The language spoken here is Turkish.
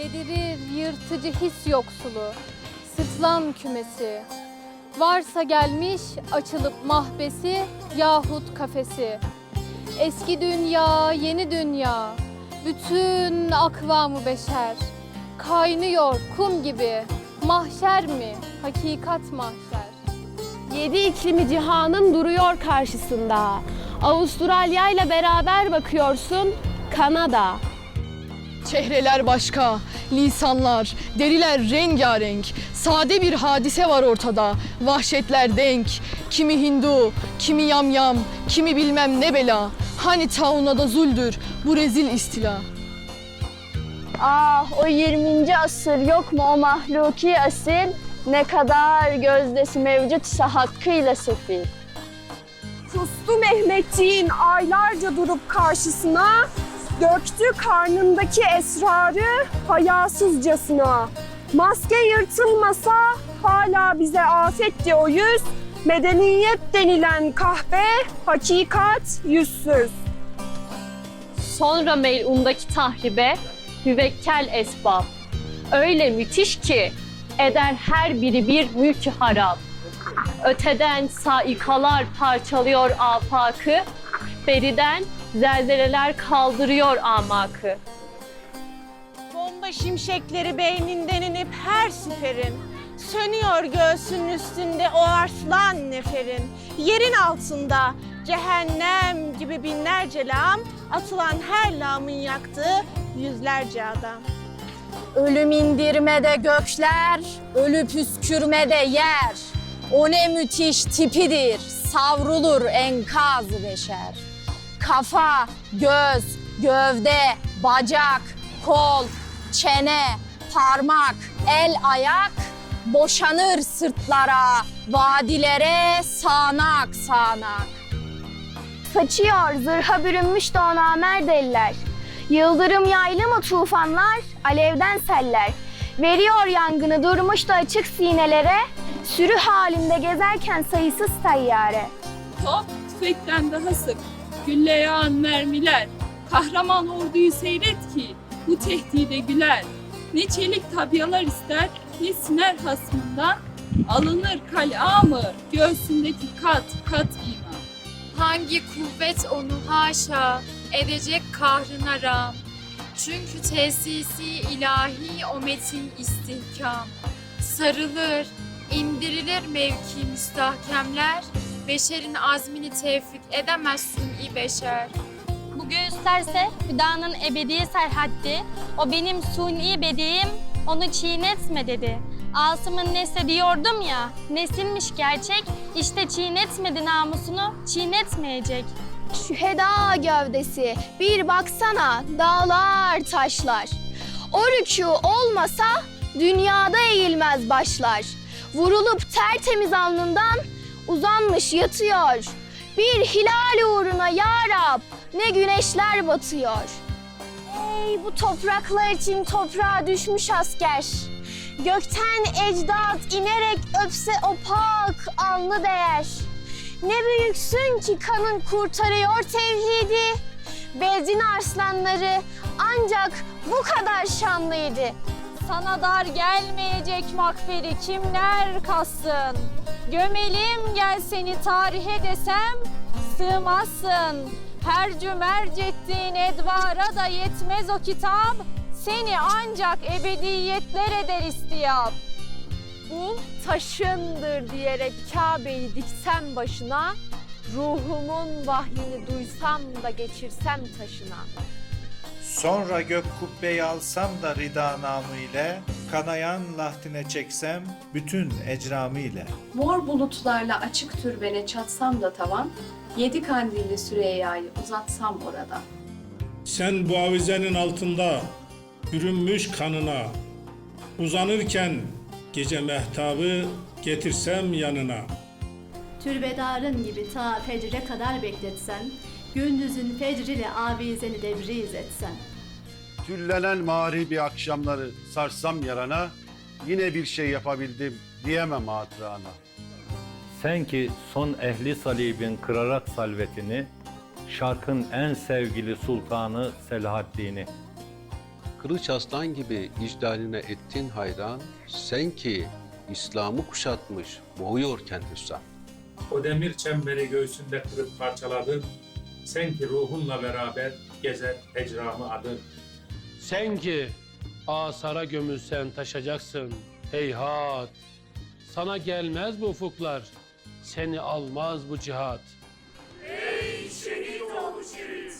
Dedirir yırtıcı his yoksulu, sırtlan kümesi. Varsa gelmiş açılıp mahbesi yahut kafesi. Eski dünya, yeni dünya, bütün akvamı beşer. Kaynıyor kum gibi, mahşer mi, hakikat mahşer. Yedi iklimi cihanın duruyor karşısında. Avustralya ile beraber bakıyorsun Kanada. Çehreler başka, lisanlar, deriler rengarenk. Sade bir hadise var ortada. Vahşetler denk. Kimi Hindu, kimi yamyam, kimi bilmem ne bela. Hani tauna da zuldür bu rezil istila. Ah o 20. asır yok mu o mahluki asil? Ne kadar gözdesi mevcutsa hakkıyla sefil. Kustu Mehmetçiğin aylarca durup karşısına döktü karnındaki esrarı hayasızcasına. Maske yırtılmasa hala bize afetti o yüz. Medeniyet denilen kahve hakikat yüzsüz. Sonra melundaki tahribe müvekkel esbab. Öyle müthiş ki eder her biri bir mülkü harap. Öteden saikalar parçalıyor afakı, beriden zelzeleler kaldırıyor amakı. Bomba şimşekleri beyninden inip her siperin Sönüyor göğsünün üstünde o arslan neferin Yerin altında cehennem gibi binlerce lam Atılan her lamın yaktığı yüzlerce adam Ölüm indirmede gökler, ölü püskürmede yer. O ne müthiş tipidir, savrulur enkaz beşer. Kafa, göz, gövde, bacak, kol, çene, parmak, el, ayak boşanır sırtlara, vadilere sağanak sağanak. Saçıyor zırha bürünmüş donamer deliler. Yıldırım yaylı mı tufanlar, alevden seller. Veriyor yangını durmuş da açık sinelere, sürü halinde gezerken sayısız tayyare. Top tüfekten daha sık. Gülle mermiler. Kahraman orduyu seyret ki bu tehdide güler. Ne çelik tabyalar ister ne siner hasmından. Alınır kal'amı göğsündeki kat kat iman. Hangi kuvvet onu haşa edecek kahrına ram. Çünkü tesisi ilahi o metin istihkam. Sarılır, indirilir mevki müstahkemler. Beşerin azmini tevfik edemez suni beşer. Bu gösterse hüdanın ebedi serhaddi, o benim suni bediğim, onu çiğnetme dedi. Asım'ın nese diyordum ya, nesinmiş gerçek, işte çiğnetmedi namusunu, çiğnetmeyecek. Şüheda gövdesi, bir baksana dağlar taşlar. O rükû olmasa dünyada eğilmez başlar. Vurulup tertemiz alnından uzanmış yatıyor. Bir hilal uğruna ya Rab ne güneşler batıyor. Ey bu topraklar için toprağa düşmüş asker. Gökten ecdat inerek öpse o pak alnı değer. Ne büyüksün ki kanın kurtarıyor tevhidi. Bezin arslanları ancak bu kadar şanlıydı. Sana dar gelmeyecek makberi kimler kastın? Gömelim gel seni tarihe desem sığmazsın. Her cümerc ettiğin edvara da yetmez o kitap. Seni ancak ebediyetler eder istiyap. Bu taşındır diyerek Kabe'yi diksem başına, ruhumun vahyini duysam da geçirsem taşına. Sonra gök kubbeyi alsam da rida namı ile, kanayan lahtine çeksem bütün ecramı ile. Mor bulutlarla açık türbene çatsam da tavan, yedi kandilli Süreyya'yı uzatsam orada. Sen bu avizenin altında bürünmüş kanına Uzanırken gece mehtabı getirsem yanına. Türbedarın gibi ta fecre kadar bekletsen, gündüzün fecriyle avizeni debriz etsen. Tüllenen mağribi akşamları sarsam yarana, yine bir şey yapabildim diyemem hatırana. Sen ki son ehli salibin kırarak salvetini, şarkın en sevgili sultanı Selahaddin'i. Kılıç aslan gibi icdaline ettin hayran, sen ki İslam'ı kuşatmış boğuyorken hüsran. O demir çemberi göğsünde kırıp parçaladın. Sen ki ruhunla beraber gezer ecramı adın. Sen ki asara gömülsen taşacaksın. Heyhat! Sana gelmez bu ufuklar, seni almaz bu cihat. Ey şehit olmuş benden